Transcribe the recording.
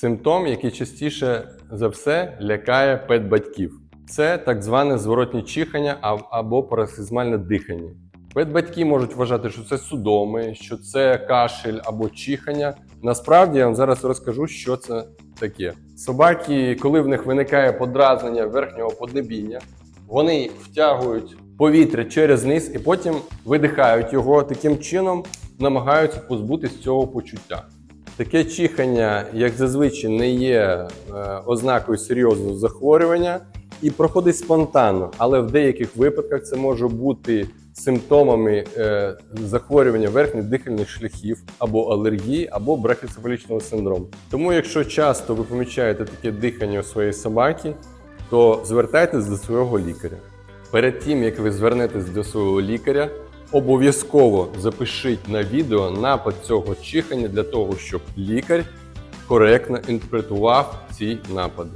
симптом, який частіше за все лякає педбатьків. Це так зване зворотнє чихання або пароксизмальне дихання. Педбатьки можуть вважати, що це судоми, що це кашель або чихання. Насправді я вам зараз розкажу, що це таке. Собаки, коли в них виникає подразнення верхнього поднебіння, вони втягують повітря через низ і потім видихають його. Таким чином намагаються позбутися цього почуття. Таке чихання, як зазвичай, не є е, ознакою серйозного захворювання і проходить спонтанно, але в деяких випадках це може бути симптомами е, захворювання верхніх дихальних шляхів або алергії, або брахіцефалічного синдрому. Тому, якщо часто ви помічаєте таке дихання у своєї собаки, то звертайтесь до свого лікаря. Перед тим як ви звернетесь до свого лікаря, обов'язково запишіть на відео напад цього чихання для того, щоб лікар коректно інтерпретував ці напади.